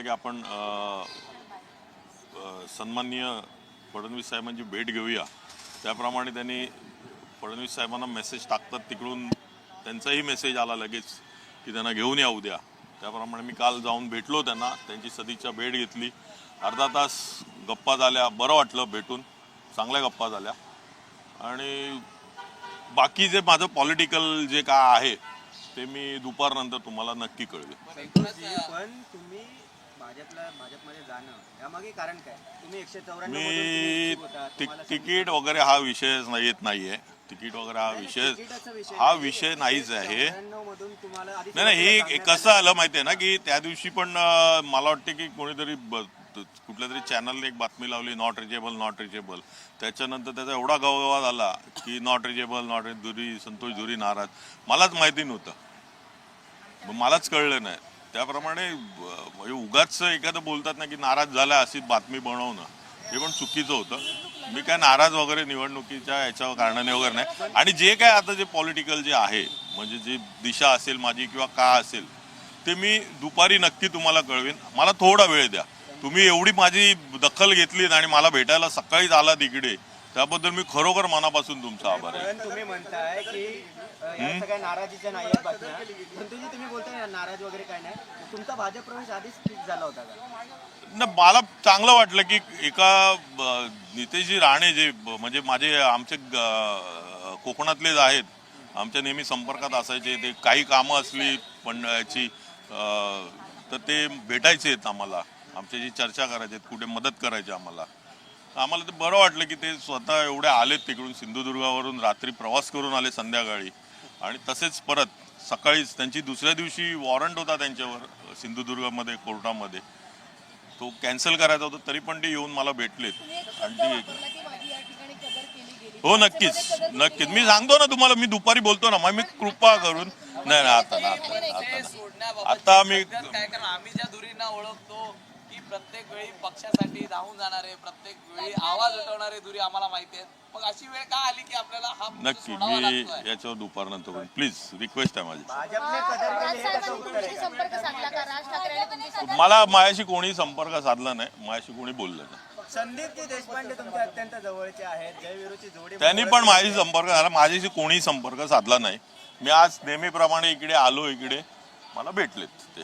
म्हणाले की आपण सन्माननीय फडणवीस साहेबांची भेट घेऊया. त्याप्रमाणे त्यांनी फडणवीस साहेबांना मेसेज टाकतात तिकडून त्यांचाही मेसेज आला लगेच की त्यांना घेऊन या उद्या. त्याप्रमाणे मी काल जाऊन भेटलो त्यांना त्यांची सदिच्छा भेट घेतली. अर्धा तास गप्पा झाल्या बरं वाटलं भेटून चांगल्या गप्पा झाल्या. आणि बाकी जे माझं पॉलिटिकल जे काय आहे ते मी दुपारनंतर तुम्हाला नक्की कळवेन. पण तुम्ही भाजपला भाजपमध्ये जाणं यामागे कारण काय? तुम्ही एकशे चौऱ्याण्णव मी ति- तिकीट वगैरे हा विषय येत नाहीये. तिकीट वगैरे हा विषय हा विषय नाहीच आहे. मधून तुम्हाला आधी नाही नाही हे कसं आलं माहितीये ना की त्या दिवशी पण अं, मला वाटतं की कोणीतरी ब- त- कुठल्या तरी चॅनलने एक बातमी लावली नॉट रिचेबल नॉट रिचेबल त्याच्यानंतर त्याचा एवढा गवगवा झाला की not reachable not Dhuri Santosh Dhuri नाराज. मलाच माहिती नव्हतं. मग मलाच कळलं नाही. त्याप्रमाणे म्हणजे उगाच एखादं बोलतात ना की नाराज झाला अशी बातमी बनवणं हे पण चुकीचं होतं. मी काय नाराज वगैरे निवडणुकीच्या याच्या कारणाने वगैरे नाही. आणि जे काय आता जे पॉलिटिकल जे आहे म्हणजे जी दिशा असेल माझी किंवा का असेल ते मी दुपारी नक्की तुम्हाला कळवेन. मला थोडा वेळ द्या. तुम्ही एवढी माझी दखल घेतलीत आणि मला भेटायला सकाळीच आला तिकडे त्याबद्दल मी खरोखर मनापासून तुमचा आभार आहे. तुम्ही म्हणताय की सगळ्या नाराजीच्या नाही आहेत बातम्या. तुम्ही बोलताय ना, नाराज वगैरे काय नाही. तुमचा भाजप प्रवेश आधीच फिक्स झाला होता का? न मला चांगलं वाटलं की एका ब, नितेशजी राणे जे ब, म्हणजे माझे आमचे ग- कोकणातलेच आहेत आमच्या नेहमी संपर्कात असायचे ते काही कामं असली पण याची अ, तर ते भेटायचे आहेत आम्हाला. आमच्याशी चर्चा करायचे कुठे मदत करायची आम्हाला. आम्हाला ते बरं वाटलं की ते स्वतः एवढे आलेत तिकडून सिंधुदुर्गावरून रात्री प्रवास करून आले संध्याकाळी आणि तसेच परत सकाळीच त्यांची दुसऱ्या दिवशी वॉरंट होता त्यांच्यावर सिंधुदुर्गामध्ये कोर्टामध्ये तो कॅन्सल करायचा होता तरी पण ते येऊन मला भेटलेत आणि हो नक्कीच नक्कीच. मी सांगतो ना तुम्हाला मी दुपारी बोलतो ना मग मी कृपा करून नाही नाही आता आता आता मी की प्रत्येक वेळी पक्षासाठी धावून जाणारे प्रत्येक वेळी आवाज उठवणारे दुरी आम्हाला माहिती आहेत. मग अशी वेळ का आली की आपल्याला हा नक्की सोडावा मी लागतोय? याच्यावर दुपारनंतर बोलेन. प्लीज रिक्वेस्ट आहे माझी. हे संपर्क साधला का? राज तुमची संपर्क मला माझ्याशी कोणी संपर्क साधला नाही माझ्याशी कोणी बोललं नाही. संदीपजी देशपांडे तुमच्या अत्यंत जवळचे आहेत जयवीरूची जोडी त्यांनी पण माझ्याशी संपर्क झाला माझ्याशी कोणी संपर्क साधला नाही. मी आज नेहमीप्रमाणे इकडे आलो इकडे. मला भेटलेत ते.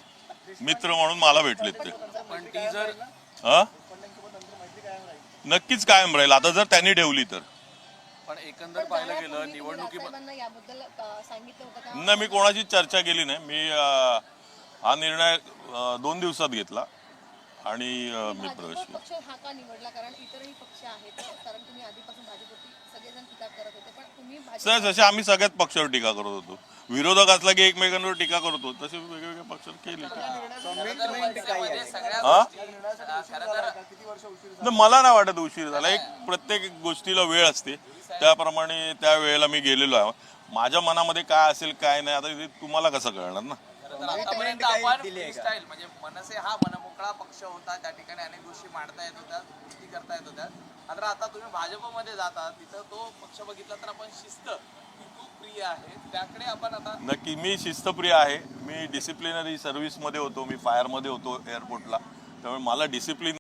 मित्र म्हणून मला भेटलेत ते. हा? नक्कीच कायम राहील. आता जर त्यांनी ठेवली तर. पण एकंदर पाहिलं गेलं निवडणुकी राजसाहेबांना याबद्दल अ, सांगितलं होतं का? नाही मी कोणाची चर्चा केली नाही. मी अं, हा निर्णय अं, दोन दिवसात घेतला. आणि अं, मी प्रवेश भाजप केला. पक्ष हा का निवडला? कारण इतरही पक्ष आहेत. कारण तुम्ही आधीपासून भाजपवरती सगळेजण टीका करत होते. पण तुम्ही भाजप सहज जसे आम्ही सगळ्याच पक्षावर टीका करत होतो. विरोधक असला की एकमेकांवर टीका करत. तसे वेगवेगळ्या पक्षावर केली. हा? नाही, मला नाही वाटत उशीर झाला. एक प्रत्येक गोष्टीला वेळ असते. त्याप्रमाणे त्या वेळेला मी गेलेलो आहे. माझ्या मनामध्ये काय असेल काय नाही आता ते तुम्हाला कसं कळणार ना? म्हणजे मनसे हा मनमोकळा पक्ष होता. त्या ठिकाणी अनेक गोष्टी मांडता येत होत्या कृती करता येत होत्या. मात्र आता तुम्ही भाजपमध्ये जाता तिथं तो पक्ष बघितला तर आपण शिस्त. प्रिय आहे. त्याकडे आपण आता नक्की मी शिस्तप्रिय आहे. मी डिसिप्लिनरी सर्व्हिसमध्ये होतो. मी फायरमध्ये होतो एअरपोर्टला त्यामुळे मला डिसिप्लिन